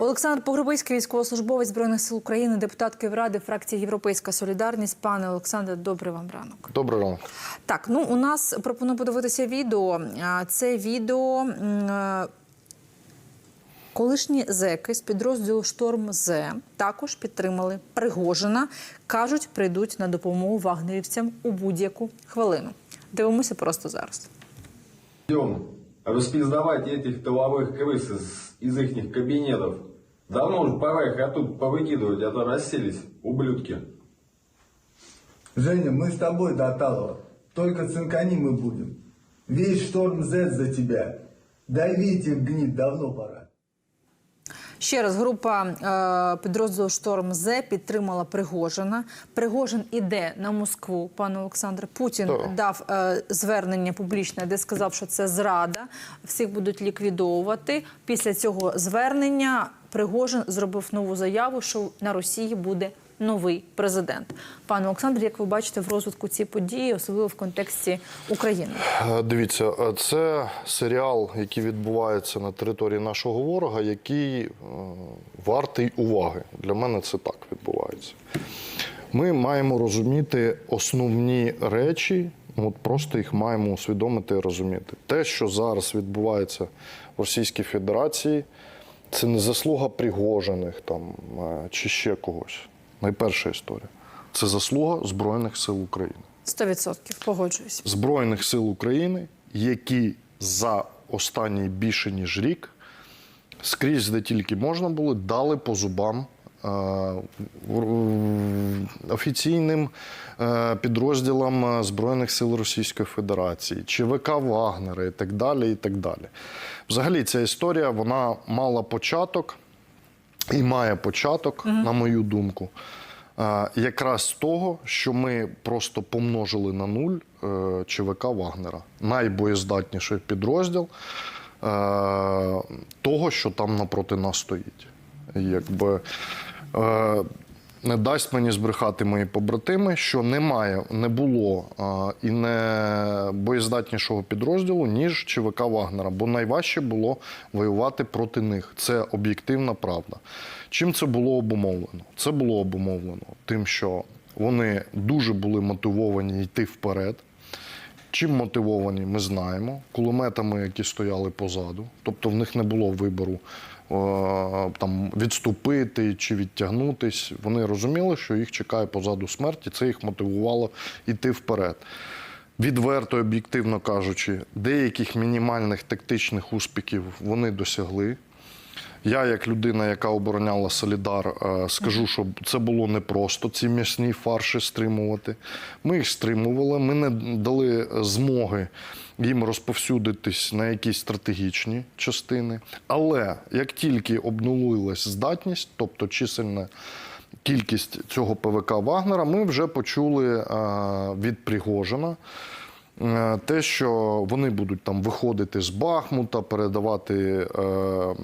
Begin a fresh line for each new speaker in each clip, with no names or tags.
Олександр Погребиський, військовослужбовець збройних сил України, депутат Київради, фракції Європейська Солідарність. Пане Олександре, добрий вам ранок.
Добрий ранок.
Так, ну у нас пропоную подивитися відео. А, Це відео. м, е, Колишні зеки з підрозділу Шторм З також підтримали Пригожина. кажуть, прийдуть на допомогу вагнерівцям у будь-яку хвилину. Дивимося просто зараз.
Идем распиздавать этих тыловых крыс из, из их кабинетов. Давно уже пора их оттуда повыкидывать, а то расселись, ублюдки.
Женя, мы с тобой до Талова. Только цинкани мы будем. Весь шторм Z за тебя. Давите, гнид, давно пора.
Ще раз група е, підрозділу Шторм З підтримала Пригожина. Пригожин іде на Москву, пане Олександре. Путін дав е, звернення публічне, де сказав, що це зрада. Всіх будуть ліквідовувати. Після цього звернення Пригожин зробив нову заяву, що на Росії буде новий президент. Пане Олександр, як ви бачите в розвитку ці події, особливо в контексті України?
Е, Дивіться, е, це серіал, який відбувається на території нашого ворога, який е, вартий уваги. Для мене це так відбувається. Ми маємо розуміти основні речі, от просто їх маємо усвідомити і розуміти. Те, що зараз відбувається в Російській Федерації, це не заслуга Пригожених там чи ще когось. Найперша історія. Це заслуга Збройних сил України.
100% погоджуюсь.
Збройних сил України, які за останній більше ніж рік скрізь, де тільки можна було, дали по зубам е, офіційним е, підрозділам е, Збройних сил Російської Федерації, ЧВК Вагнера і так далі. І так далі. Взагалі, ця історія вона мала початок і має початок, на мою думку, якраз з того, що ми просто помножили на нуль е, ЧВК Вагнера, найбоєздатніший підрозділ е, того, що там напроти нас стоїть. Якби, е, не дасть мені збрехати мої побратими, що немає, не було а, і не боєздатнішого підрозділу, ніж ЧВК Вагнера, бо найважче було воювати проти них. Це об'єктивна правда. Чим це було обумовлено? Це було обумовлено тим, що вони дуже були мотивовані йти вперед. Чим мотивовані, ми знаємо. Кулеметами, які стояли позаду. Тобто в них не було вибору там, відступити чи відтягнутись. Вони розуміли, що їх чекає позаду смерть, і це їх мотивувало йти вперед. Відверто, об'єктивно кажучи, деяких мінімальних тактичних успіхів вони досягли. Я, як людина, яка обороняла Солідар, е, скажу, що це було непросто ці м'ясні фарші стримувати. Ми їх стримували, ми не дали змоги їм розповсюдитись на якісь стратегічні частини. Але як тільки обнулилась здатність, тобто чисельна кількість цього ПВК Вагнера, ми вже почули е, від Пригожина. Е, Те, що вони будуть там виходити з Бахмута, передавати е, е,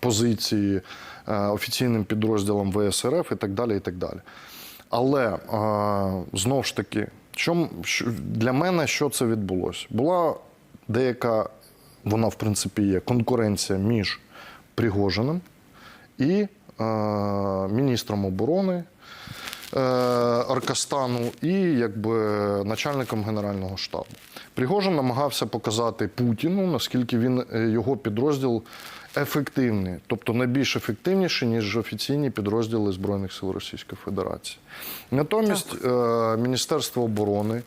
позиції офіційним підрозділам ВСРФ і так далі. І так далі. Але знову ж таки, що, для мене що це відбулося? Була деяка, вона в принципі є конкуренція між Пригожиним і міністром оборони Аркастану і якби начальником Генерального штабу. Пригожин намагався показати Путіну, наскільки він е, його підрозділ ефективний, тобто найбільш ефективніший, ніж офіційні підрозділи Збройних сил Російської Федерації. Натомість е, Міністерство оборони.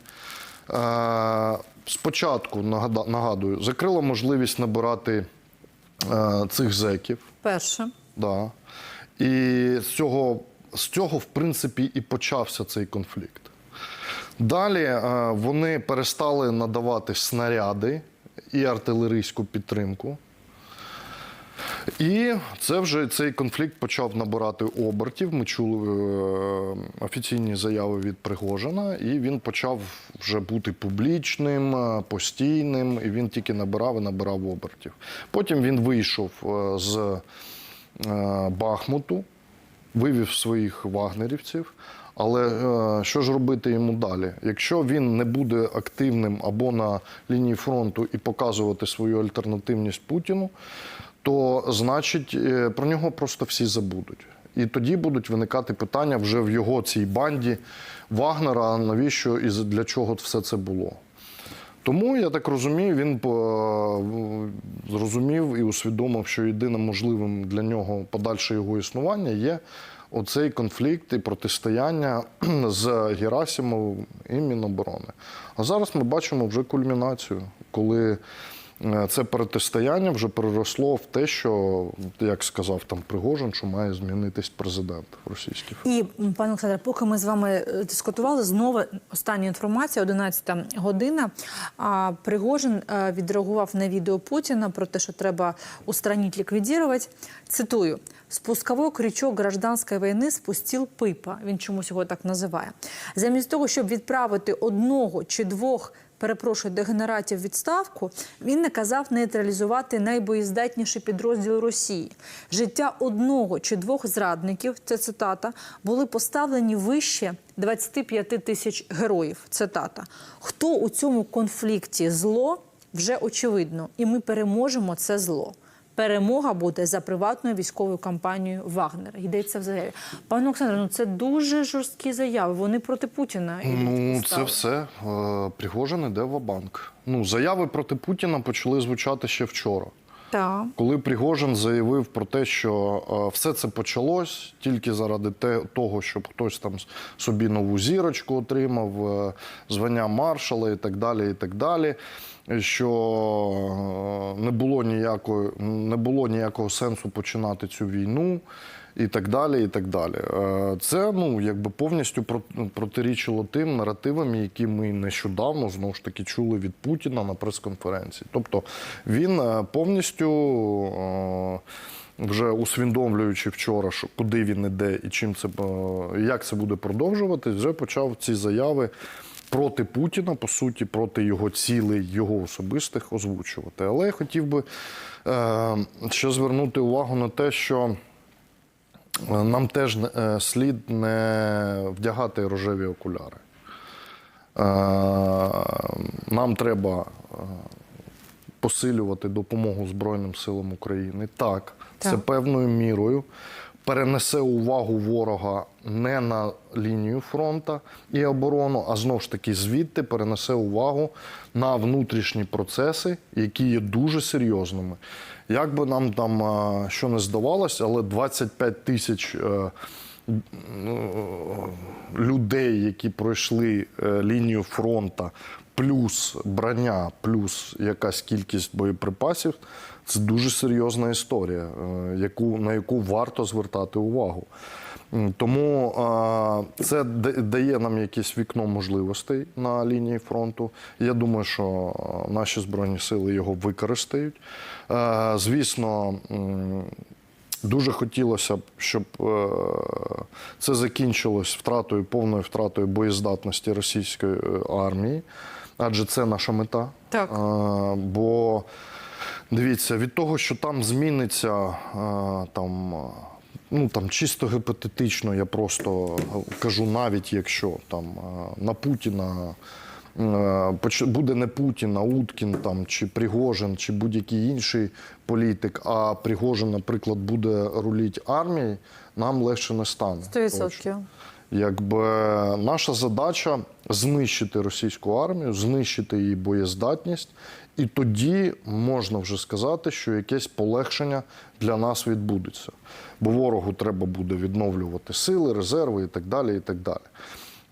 е, Спочатку нагадую, закрило можливість набирати е, цих зеків.
Перше.
Да. І з цього, з цього, в принципі, і почався цей конфлікт. Далі е, вони перестали надавати снаряди і артилерійську підтримку. І це вже цей конфлікт почав набирати обертів. Ми чули е, офіційні заяви від Пригожина, і він почав вже бути публічним, е, постійним, і він тільки набирав і набирав обертів. Потім він вийшов з Бахмуту, вивів своїх вагнерівців. Але е, що ж робити йому далі? Якщо він не буде активним або на лінії фронту і показувати свою альтернативність Путіну, то значить е, про нього просто всі забудуть. І тоді будуть виникати питання вже в його цій банді Вагнера, навіщо і для чого все це було. Тому я так розумію, він е, зрозумів і усвідомив, що єдиним можливим для нього подальше його існування є оцей конфлікт і протистояння з Герасимовим і Міноборони. А зараз ми бачимо вже кульмінацію, коли це протистояння вже переросло в те, що, як сказав там Пригожин, що має змінитись президент Федерації.
І пане Олександре, поки ми з вами е, дискутували, знову остання інформація, 11 година. А Пригожин е, відреагував на відео Путіна про те, що треба устранити, ліквідувати. Цитую: спусковой крючок гражданської війни спустив пипа. Він чомусь його так називає. Замість того, щоб відправити одного чи двох. Перепрошую, дегенератів відставку, він наказав нейтралізувати найбоєздатніші підрозділи Росії. Життя одного чи двох зрадників, це цитата, були поставлені вище 25 тисяч героїв. Цитата. Хто у цьому конфлікті зло, вже очевидно, і ми переможемо це зло. Перемога буде за приватною військовою кампанією Вагнер. Йдеться в заяві. Пане Олександре, ну це дуже жорсткі заяви. Вони проти Путіна.
Ну, це все. Е, Пригожин іде в банк. Ну, заяви проти Путіна почали звучати ще вчора.
Так.
Коли Пригожин заявив про те, що е, все це почалось тільки заради того, щоб хтось там собі нову зірочку отримав, е, звання маршала і так далі, і так далі. Що е, не було ніякої, не було ніякого сенсу починати цю війну. І так далі, і так далі. Е, Це ну якби повністю про- протирічило тим наративам, які ми нещодавно знову ж таки чули від Путіна на прес-конференції. Тобто він е, повністю. е, Вже усвідомлюючи вчора, що куди він іде і чим це як це буде продовжуватись, вже почав ці заяви проти Путіна, по суті, проти його цілей, його особистих озвучувати. Але я хотів би е, ще звернути увагу на те, що нам теж е, слід не вдягати рожеві окуляри. Е, Нам треба е, посилювати допомогу Збройним силам України. Так, це певною мірою перенесе увагу ворога не на лінію фронту і оборону, а знову ж таки звідти перенесе увагу на внутрішні процеси, які є дуже серйозними. Як би нам там е, що не здавалось, але 25 тисяч. Людей, які пройшли е, лінію фронту, плюс броня, плюс якась кількість боєприпасів, це дуже серйозна історія, е, яку, на яку варто звертати увагу. Тому е, це дає нам якесь вікно можливостей на лінії фронту. Я думаю, що наші збройні сили його використають. Звісно, Дуже хотілося б, щоб е, це закінчилось втратою, повною втратою боєздатності російської е, армії, адже це наша мета.
Так.
Е, бо дивіться, від того, що там зміниться там. Ну там чисто гіпотетично, я просто кажу, навіть якщо там на Путіна буде не Путін, а Уткін там, чи Пригожин, чи будь-який інший політик, а Пригожин, наприклад, буде руліть армією, нам легше не стане.
100%.
Точно. Якби наша задача знищити російську армію, знищити її боєздатність, і тоді можна вже сказати, що якесь полегшення для нас відбудеться. Бо ворогу треба буде відновлювати сили, резерви і так далі. І так далі.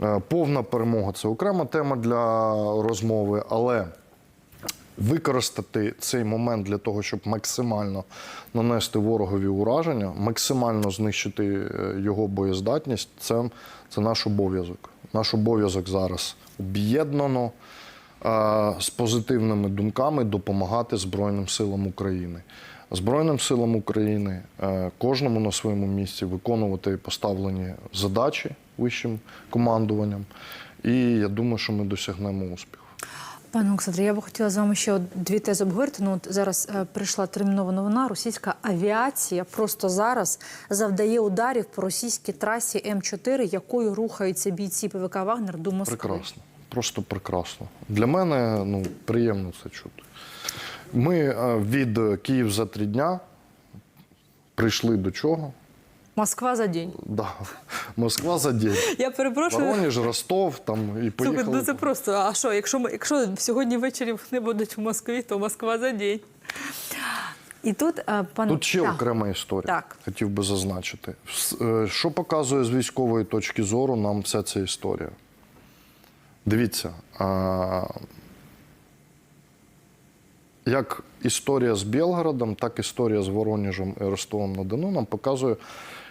Е, Повна перемога це окрема тема для розмови, але використати цей момент для того, щоб максимально нанести ворогові ураження, максимально знищити е, його боєздатність, це, це наш обов'язок. Наш обов'язок зараз об'єднано е, з позитивними думками допомагати Збройним силам України. Збройним силам України е, кожному на своєму місці виконувати поставлені задачі вищим командуванням. І я думаю, що ми досягнемо успіху.
Пане Олександре, я би хотіла з вами ще дві тези обговорити. Ну, от зараз е, прийшла термінова новина. Російська авіація просто зараз завдає ударів по російській трасі М4, якою рухаються бійці ПВК Вагнер до Москви.
Прекрасно, просто прекрасно. Для мене ну, приємно це чути. Ми е, від Київ за три дня прийшли до чого?
Москва за день.
Да. Москва за день.
Я перепрошую.
Воронеж, Ростов там і
Слухай, ну це просто. А що, якщо ми, якщо сьогодні ввечері вони будуть в Москві, то Москва за день. І тут, е, пан
Тут ще
Так.
окрема історія.
Так.
Хотів би зазначити. Е, Що показує з військової точки зору нам вся ця історія? Дивіться, а, як історія з Білгородом, так історія з Воронежем і Ростовом на Дону нам показує,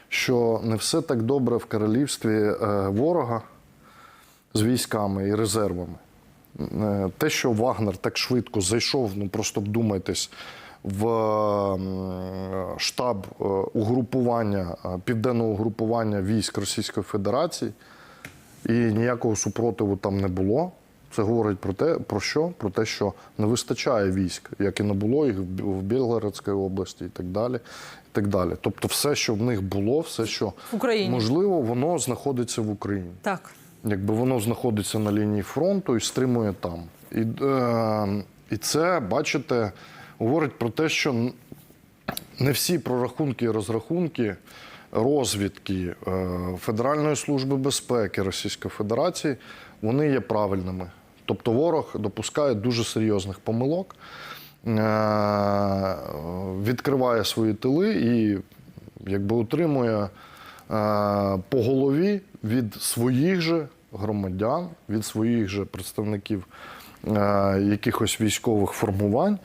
що не все так добре в королівстві е, ворога з військами і резервами. Е, Те, що Вагнер так швидко зайшов, ну просто вдумайтесь, в штаб е, угрупування, е, південного угрупування військ Російської Федерації, і ніякого супротиву там не було. Це говорить про те, про що? Про те, що не вистачає військ, як і не було їх в Бі- Білгородській області і так далі. І так далі. Тобто, все, що в них було, все, що
В Україні.
можливо, воно знаходиться в Україні
Так.
якби воно знаходиться на лінії фронту і стримує там. І, е, і це, бачите, говорить про те, що не всі прорахунки і розрахунки розвідки е, Федеральної служби безпеки Російської Федерації вони є правильними. Тобто ворог допускає дуже серйозних помилок, е, відкриває свої тили і якби утримує е, по голові від своїх же громадян, від своїх же представників е, якихось військових формувань.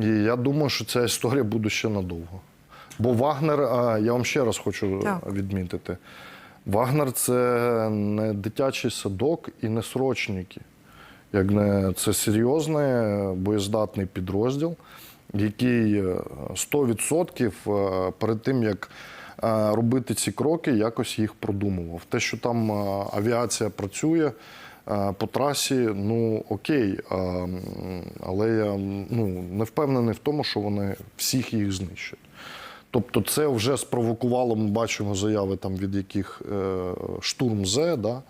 І я думаю, що ця історія буде ще надовго. Бо Вагнер, я вам ще раз хочу
Так.
відмітити, Вагнер це не дитячий садок і не срочники. Як не це серйозний е, боєздатний підрозділ, який е, 100% е, перед тим як е, робити ці кроки, якось їх продумував. Те, що там е, авіація працює е, по трасі, ну окей, е, але я ну, не впевнений в тому, що вони всіх їх знищать. Тобто це вже спровокувало, ми бачимо заяви там від яких е, штурм З, да?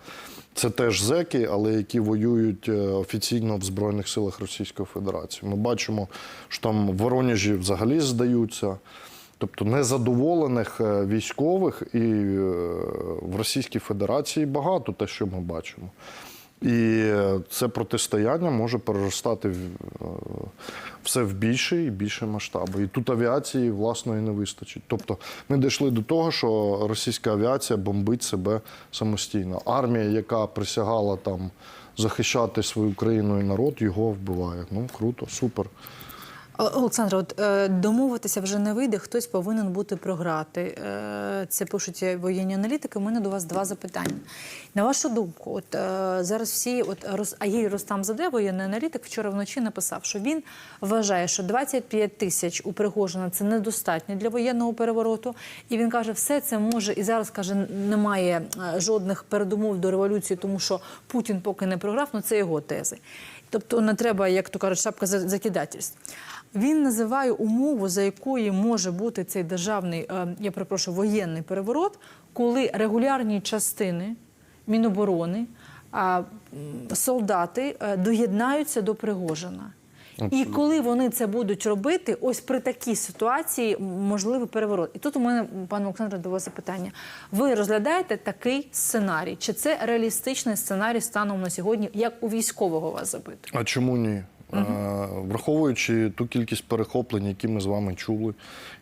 Це теж зеки, але які воюють е, офіційно в Збройних силах Російської Федерації. Ми бачимо, що там в Воронежі взагалі здаються. Тобто незадоволених е, військових і е, в Російській Федерації багато те, що ми бачимо. І це протистояння може переростати е, все в більше і більше масштаби. І тут авіації власної не вистачить. Тобто ми дійшли до того, що російська авіація бомбить себе самостійно. Армія, яка присягала там захищати свою країну і народ, його вбиває. Ну круто, супер.
О- Олександра, от е, домовитися вже не вийде, хтось повинен бути програти. Е, це пишуть воєнні аналітики. У мене до вас два запитання. На вашу думку, от е, зараз всі, от Агіль Ростам Заде, воєнний аналітик, вчора вночі написав, що він вважає, що 25 тисяч у Пригожина це недостатньо для воєнного перевороту. І він каже, все це може і зараз каже, немає жодних передумов до революції, тому що Путін поки не програв. Ну це його тези. Тобто не треба, як то кажуть, шапка за- закидательств. Він називає умову, за якої може бути цей державний, е, я перепрошую, воєнний переворот, коли регулярні частини Міноборони, солдати е, доєднаються до Пригожина. І коли вони це будуть робити, ось при такій ситуації можливий переворот. І тут у мене, пане Олександре, до вас запитання. Ви розглядаєте такий сценарій? Чи це реалістичний сценарій станом на сьогодні, як у військового вас запитують?
А чому ні? Е, Враховуючи ту кількість перехоплень, які ми з вами чули,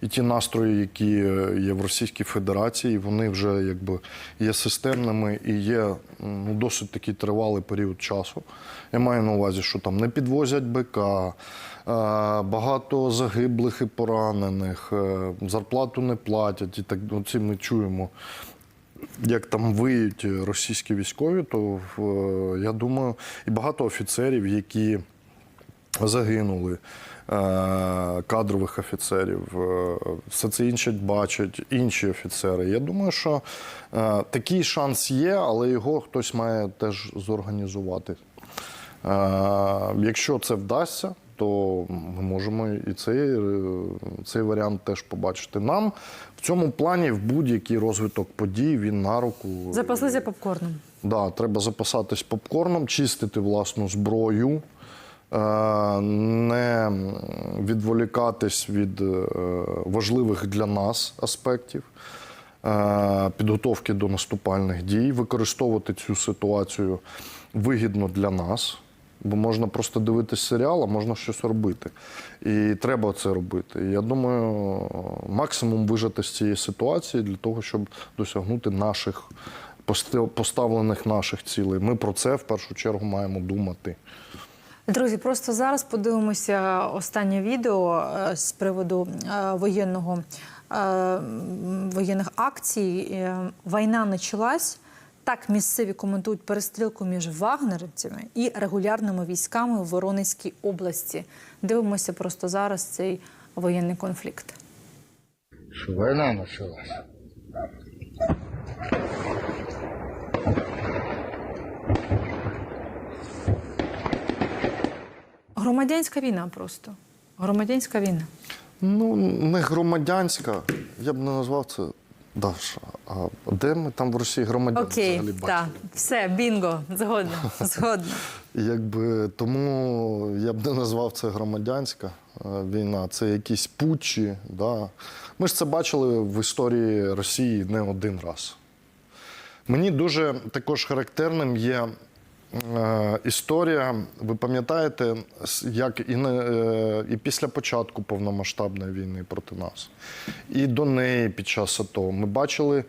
і ті настрої, які е, є в Російській Федерації, вони вже якби є системними і є ну, досить такий тривалий період часу. Я маю на увазі, що там не підвозять БК, е, багато загиблих і поранених, зарплату не платять. І так оці ми чуємо як там виють російські військові, то я думаю, і багато офіцерів, які загинули, е, кадрових офіцерів, е, все це інше бачать інші офіцери. Я думаю, що е, такий шанс є, але його хтось має теж зорганізувати. Якщо це вдасться, то ми можемо і цей, цей варіант теж побачити. Нам в цьому плані в будь-який розвиток подій він на руку.
Запаслися попкорном.
Да, треба запасатись попкорном, чистити власну зброю, не відволікатись від е, важливих для нас аспектів. е, Підготовки до наступальних дій, використовувати цю ситуацію вигідно для нас, бо можна просто дивитись серіал, а можна щось робити. І треба це робити. І я думаю, максимум вижити з цієї ситуації для того, щоб досягнути наших поставлених наших цілей. Ми про це в першу чергу маємо думати.
Друзі, просто зараз подивимося останнє відео е, з приводу е, воєнного е, воєнних акцій. Війна почалась. Так місцеві коментують перестрілку між вагнерівцями і регулярними військами в Воронезькій області. Дивимося просто зараз цей воєнний конфлікт.
Что война
Громадянська війна просто. Громадянська війна.
Ну, не громадянська. Я б не назвав це. Даша, а де ми там в Росії громадян
Окей,
взагалі бачили?
так, все, бінго, згодна, згодна.
Якби тому я б не назвав це громадянська е, війна, це якісь путчі. Да. Ми ж це бачили в історії Росії не один раз. Мені дуже також характерним є історія. Ви пам'ятаєте, як і, е, і після початку повномасштабної війни проти нас, і до неї під час АТО ми бачили.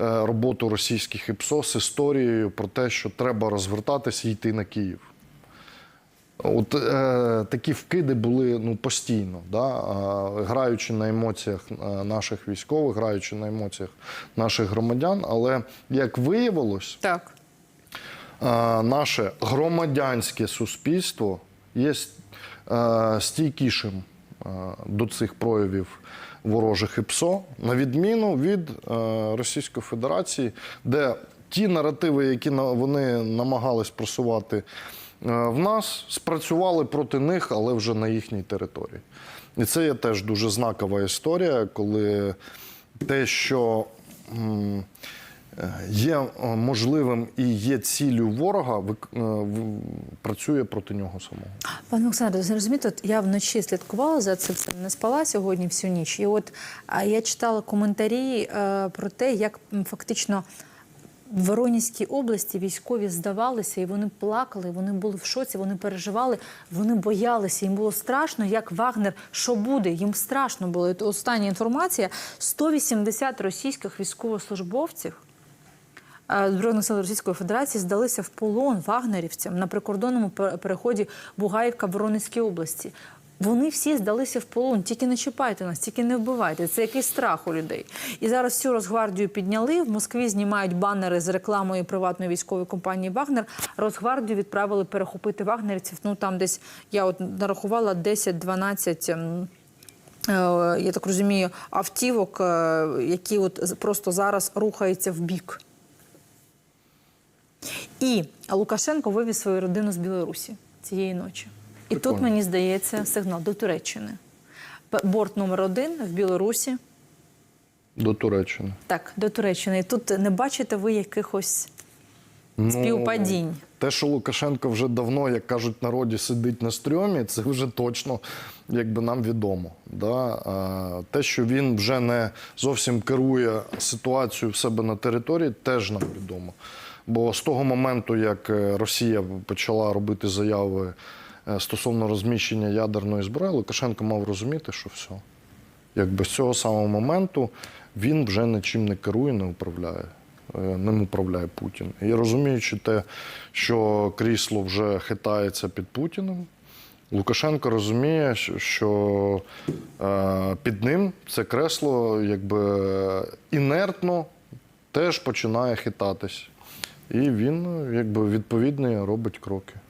е, Роботу російських ІПСО з історією про те, що треба розвертатися і йти на Київ. От е, такі вкиди були ну, постійно, да? а, граючи на емоціях е, наших військових, граючи на емоціях наших громадян. Але як виявилось,
Так.
Наше громадянське суспільство є е, стійкішим е, до цих проявів ворожих ІПСО, на відміну від е, Російської Федерації, де ті наративи, які вони намагались просувати в нас, спрацювали проти них, але вже на їхній території. І це є теж дуже знакова історія, коли те, що є е, можливим і є ціллю ворога, е, працює проти нього самого.
Пане Олександре, ви розумієте, от я вночі слідкувала за цим не спала сьогодні всю ніч. І от я читала коментарі е, про те, як фактично в Воронізькій області військові здавалися, і вони плакали, вони були в шоці, вони переживали, вони боялися. Їм було страшно, як Вагнер, що буде. Їм страшно було. І Остання інформація: 180 російських військовослужбовців. Збройних сил Російської Федерації здалися в полон вагнерівцям на прикордонному пер- переході Бугаївка в Воронезькій області. Вони всі здалися в полон. Тільки не чіпайте нас, тільки не вбивайте. Це якийсь страх у людей. І зараз всю Росгвардію підняли. В Москві знімають банери з рекламою приватної військової компанії Вагнер. Росгвардію відправили перехопити вагнерівців. Ну там десь я от нарахувала 10-12 ем, е, я так розумію, автівок, е, які от просто зараз рухаються в бік. І Лукашенко вивіз свою родину з Білорусі цієї ночі. І тут мені здається сигнал до Туреччини. Борт номер один в Білорусі.
До Туреччини.
Так, до Туреччини. І тут не бачите ви якихось
Ну,
співпадінь.
Те, що Лукашенко вже давно, як кажуть народі, сидить на стрьомі, це вже точно якби нам відомо. Да? А, те, що він вже не зовсім керує ситуацією в себе на території, теж нам відомо. Бо з того моменту, як е, Росія почала робити заяви е, стосовно розміщення ядерної зброї, Лукашенко мав розуміти, що все. Якби з цього самого моменту він вже нічим не керує, не управляє. Е, Ним управляє Путін. І розуміючи те, що крісло вже хитається під Путіним, Лукашенко розуміє, що- під ним це кресло якби інертно теж починає хитатись. І він якби відповідні робить кроки.